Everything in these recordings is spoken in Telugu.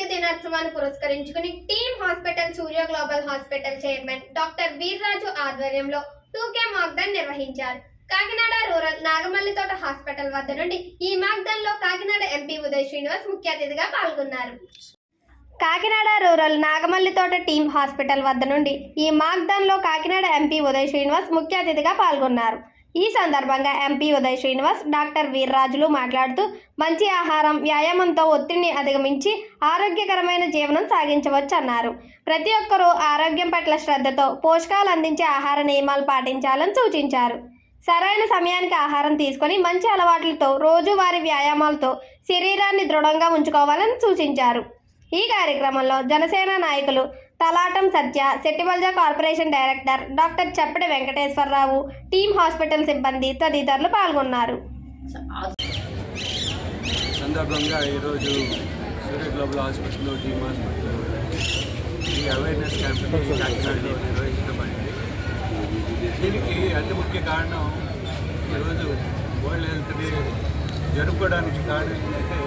ఆరోగ్య దినోత్సవాన్ని పురస్కరించుకుని team hospital Surya global hospital chairman doctor Veerraju ఆధ్వర్యంలో టూకే మాగ్దన్ నిర్వహించారు. కాకినాడ రూరల్ నాగమల్లితోట హాస్పిటల్ వద్ద నుండి ఈ మాక్డన్లో కాకినాడ ఎంపీ ఉదయ్ శ్రీనివాస్ ముఖ్య అతిథిగా పాల్గొన్నారు. Kakinada rural Nagamallithota team hospital వద్ద నుండి ఈ మాక్డన్లో కాకినాడ ఎంపీ ఉదయ్ శ్రీనివాస్ ముఖ్య అతిథిగా పాల్గొన్నారు. ఈ సందర్భంగా ఎంపీ ఉదయ్ శ్రీనివాస్ డాక్టర్ వీర్రాజులు మాట్లాడుతూ మంచి ఆహారం వ్యాయామంతో ఒత్తిడిని అధిగమించి ఆరోగ్యకరమైన జీవనం సాగించవచ్చు అన్నారు ప్రతి ఒక్కరూ ఆరోగ్యం పట్ల శ్రద్ధతో పోషకాలు అందించే ఆహార నియమాలు పాటించాలని సూచించారు. సరైన సమయానికి ఆహారం తీసుకొని మంచి అలవాట్లతో రోజువారీ వ్యాయామాలతో శరీరాన్ని దృఢంగా ఉంచుకోవాలని సూచించారు. ఈ కార్యక్రమంలో జనసేన నాయకులు Talatam Satya Settibalija corporation director doctor Chappati Venkateswararao team hospital సిబ్బంది తదితరులు పాల్గొన్నారు. సందర్భంగా ఈరోజు Surya global hospital team hospital ఈ అవేర్నెస్ క్యాంపెయిన్ కాకినాడలో నిర్వహించబడింది. దీనికి అతి ముఖ్య కారణం ఈరోజు వరల్డ్ హెల్త్ డే జరుపుకోవడానికి కారణం ఏంటంటే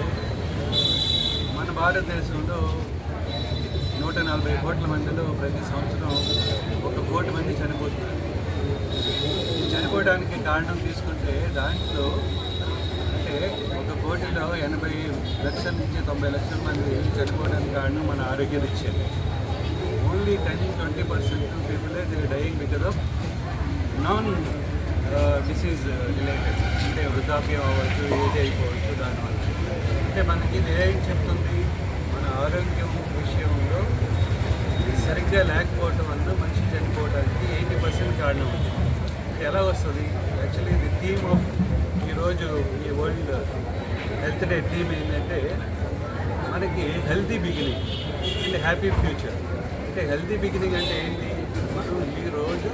మన భారతదేశంలో నూట నలభై కోట్ల మందిలో ప్రతి సంవత్సరం ఒక కోటి మంది చనిపోతున్నారు. చనిపోవడానికి కారణం తీసుకుంటే దాంట్లో అంటే ఒక కోటిలో ఎనభై లక్షల నుంచి తొంభై లక్షల మంది చనిపోవడానికి కారణం మన ఆరోగ్య రీత్యా only ten twenty percent people they dying because of non disease related అంటే వృద్ధాప్యం అవ్వచ్చు ఏజ్ అయిపోవచ్చు దానివల్ల. అంటే మనకి ఇది ఏం చెప్తుంది మన ఆరోగ్యం విషయంలో సరిగ్గా లేకపోవటం వల్ల మనిషి చనిపోవడానికి ఎయిటీ పర్సెంట్ కారణం ఉంది. ఇది ఎలా వస్తుంది? యాక్చువల్లీ ది థీమ్ ఆఫ్ ఈరోజు ఈ వరల్డ్ హెల్త్ డే థీమ్ ఏంటంటే మనకి healthy beginning and happy future. అంటే హెల్తీ బిగినింగ్ అంటే ఏంటి? మనం ఈ రోజు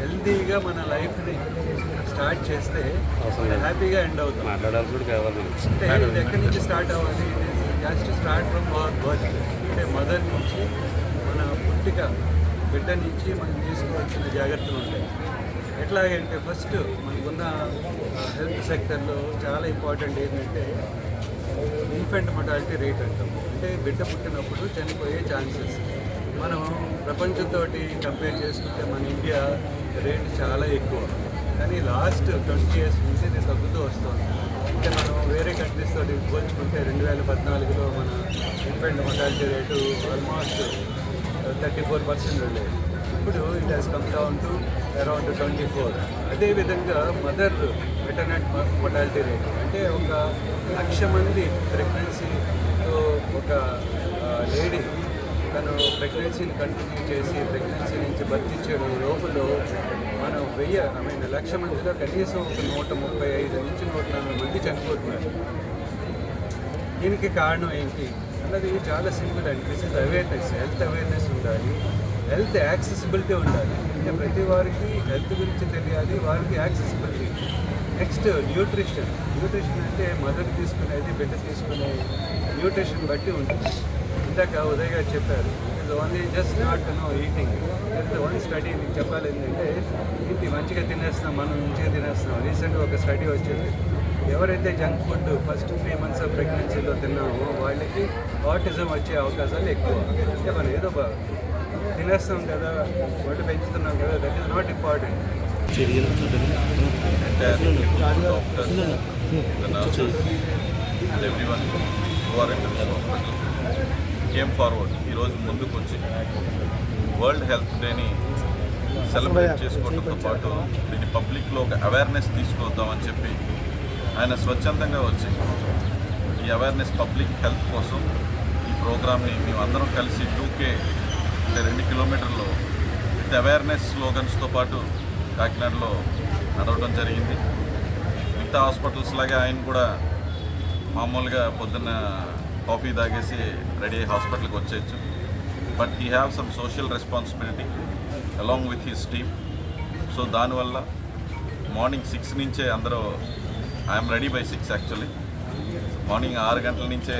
హెల్తీగా మన లైఫ్ని స్టార్ట్ చేస్తే హ్యాపీగా ఎండ్ అవుతాం. మాట్లాడాల్సి కూడా కావాలి. అంటే ఇది ఎక్కడి నుంచి స్టార్ట్ అవ్వాలి? Just start from our birth అంటే మదర్ నుంచి మన పుట్టిక బిడ్డ నుంచి మనం తీసుకోవాల్సిన జాగ్రత్తలు ఉంటాయి. ఎట్లాగంటే ఫస్ట్ మనకున్న హెల్త్ సెక్టర్లో చాలా ఇంపార్టెంట్ ఏంటంటే ఇన్ఫెంట్ మొటాలిటీ రేట్ అంటాం. అంటే బిడ్డ పుట్టినప్పుడు చనిపోయే ఛాన్సెస్ మనం ప్రపంచంతో కంపేర్ చేసుకుంటే మన ఇండియా రేట్ చాలా ఎక్కువ. కానీ లాస్ట్ ట్వంటీ ఇయర్స్ నుంచి ఇది తగ్గుతూ వస్తుంది. కంట్రీస్ తోటి పోల్చుకుంటే రెండు వేల పద్నాలుగులో మన infant mortality rate almost thirty four percent ఉండేది ఇప్పుడు it has come down to around twenty four. అదేవిధంగా మదర్ మెటర్నెట్ మొటాలిటీ రేట్ అంటే ఒక లక్ష మంది ప్రెగ్నెన్సీతో ఒక లేడీ తను ప్రెగ్నెన్సీని కంటిన్యూ చేసి ప్రెగ్నెన్సీ నుంచి బతికించడం లోపల మనం వెయ్యి ఐ మీన్ లక్ష మందిలో కనీసం ఒక నూట ముప్పై ఐదు నుంచి నూట నలభై మంది చనిపోతున్నారు. దీనికి కారణం ఏంటి? అన్నది చాలా సింపుల్ అండి. This is awareness health awareness ఉండాలి. హెల్త్ యాక్సెసిబిలిటీ ఉండాలి. అంటే ప్రతి వారికి హెల్త్ గురించి తెలియాలి వారికి యాక్సెసిబిలిటీ నెక్స్ట్ న్యూట్రిషన్ న్యూట్రిషన్ అంటే మదర్ తీసుకునేది బిడ్డ తీసుకునే న్యూట్రిషన్ బట్టి ఉంటుంది. ఇందాక ఉదయ్ గారు చెప్పారు ఇది only just not no eating ఇది ఓన్లీ స్టడీ మీకు చెప్పాలి ఏంటంటే ఇది మంచిగా తినేస్తున్నాం మనం మంచిగా తినేస్తున్నాం. రీసెంట్గా ఒక స్టడీ వచ్చింది. ఎవరైతే junk food first three months of ప్రెగ్నెన్సీలో తిన్నామో వాళ్ళకి ఆటిజం వచ్చే అవకాశాలు ఎక్కువ. అంటే మనం ఏదో తినేస్తాం కదా ఒళ్ళు పెంచుతున్నాం కదా that is not important doctors, the nurses, and came forward. ఈరోజు ముందుకు వచ్చి వరల్డ్ హెల్త్ డేని సెలబ్రేట్ చేసుకోవడంతో పాటు దీన్ని పబ్లిక్లో ఒక అవేర్నెస్ తీసుకొద్దామని చెప్పి ఆయన స్వచ్ఛందంగా వచ్చి ఈ అవేర్నెస్ పబ్లిక్ హెల్త్ కోసం ఈ ప్రోగ్రామ్ని మేమందరం కలిసి టూకే అంటే రెండు కిలోమీటర్లు విత్ అవేర్నెస్ స్లోగన్స్తో పాటు కాకినాడలో నడవడం జరిగింది మిగతా హాస్పిటల్స్ లాగే ఆయన కూడా మామూలుగా పొద్దున్న కాఫీ తాగేసి రెడీ అయ్యి హాస్పిటల్కి వచ్చేయచ్చు. But he have some social responsibility along with his team. So దానివల్ల మార్నింగ్ సిక్స్ నుంచే అందరూ I'm ready by six actually. Morning ఆరు గంటల నుంచే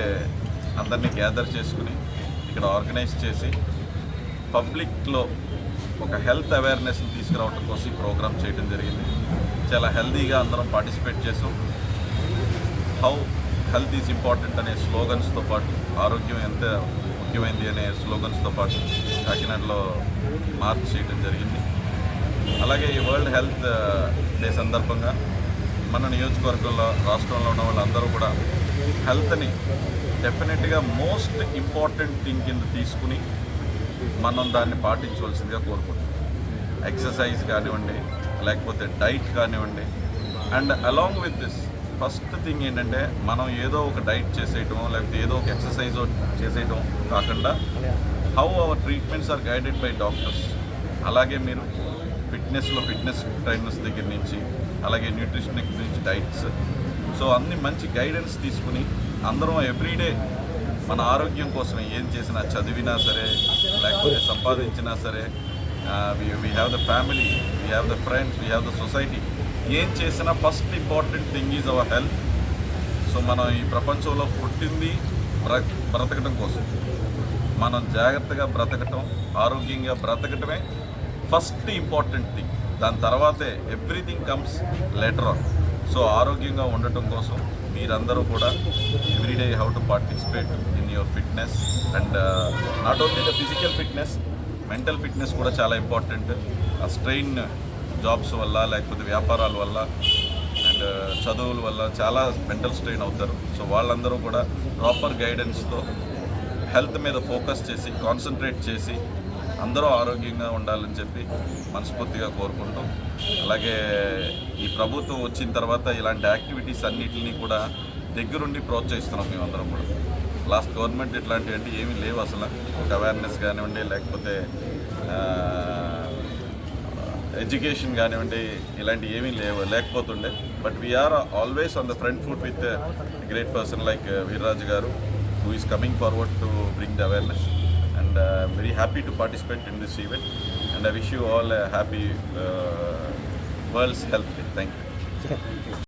అందరినీ గ్యాదర్ చేసుకుని ఇక్కడ ఆర్గనైజ్ చేసి పబ్లిక్లో ఒక హెల్త్ అవేర్నెస్ని తీసుకురావడం కోసం ఈ ప్రోగ్రామ్ చేయడం జరిగింది. చాలా హెల్తీగా అందరం పార్టిసిపేట్ చేసాం. హౌ హెల్త్ ఈజ్ ఇంపార్టెంట్ అనే స్లోగన్స్తో పాటు ఆరోగ్యం ఎంత ముఖ్యమైంది అనే స్లోగన్స్తో పాటు కాకినాడలో మార్చ్ చేయడం జరిగింది. అలాగే ఈ వరల్డ్ హెల్త్ డే సందర్భంగా మన నియోజకవర్గంలో రాష్ట్రంలో ఉన్న వాళ్ళందరూ కూడా హెల్త్ని డెఫినెట్గా మోస్ట్ ఇంపార్టెంట్ థింగ్ కింద తీసుకుని మనం దాన్ని పాటించవలసిందిగా కోరుకుంటున్నాం. ఎక్సర్సైజ్ కానివ్వండి లేకపోతే డైట్ కానివ్వండి. And along with this first thing ఏంటంటే మనం ఏదో ఒక డైట్ చేసేయటం లేకపోతే ఏదో ఒక ఎక్సర్సైజ్ చేసేయటం కాకుండా how our treatments are guided by doctors అలాగే మీరు ఫిట్నెస్లో ఫిట్నెస్ ట్రైనర్స్ దగ్గర నుంచి అలాగే న్యూట్రిషనిక్ నుంచి డైట్స్ సో అన్ని మంచి గైడెన్స్ తీసుకుని అందరం ఎవ్రీడే మన ఆరోగ్యం కోసమే ఏం చేసినా చదివినా సరే లేకపోతే సంపాదించినా సరే we have the family we have the friends we have the society ఏం చేసినా first important thing is our health so మనం ఈ ప్రపంచంలో పుట్టింది బ్ర కోసం. మనం జాగ్రత్తగా బ్రతకటం ఆరోగ్యంగా బ్రతకటమే ఫస్ట్ ఇంపార్టెంట్ థింగ్ దాని తర్వాతే everything comes later on so ఆరోగ్యంగా ఉండటం కోసం మీరందరూ కూడా everyday how to participate in your fitness and not only the physical fitness mental fitness కూడా చాలా ఇంపార్టెంట్ ఆ స్ట్రెయిన్ జాబ్స్ వల్ల లేకపోతే వ్యాపారాల వల్ల అండ్ uh, చదువుల వల్ల చాలా మెంటల్ స్ట్రెయిన్ అవుతారు. సో వాళ్ళందరూ కూడా ప్రాపర్ గైడెన్స్తో హెల్త్ మీద ఫోకస్ చేసి కాన్సన్ట్రేట్ చేసి అందరూ ఆరోగ్యంగా ఉండాలని చెప్పి మనస్ఫూర్తిగా కోరుకుంటూ అలాగే ఈ ప్రభుత్వం వచ్చిన తర్వాత ఇలాంటి యాక్టివిటీస్ అన్నిటిని కూడా దగ్గరుండి ప్రోత్సహిస్తున్నాం మేమందరం కూడా. లాస్ట్ గవర్నమెంట్ ఇట్లాంటివి అంటే ఏమీ లేవు అసలు. ఒక అవేర్నెస్ కానివ్వండి లేకపోతే uh, ఎడ్యుకేషన్ కానివ్వండి ఇలాంటివి ఏమీ లేవు లేకపోతుండే. But we are always on the front foot with great person like Veerraju garu who is coming forward to bring the awareness and very happy to participate in this event and I wish you all happy world's health thank you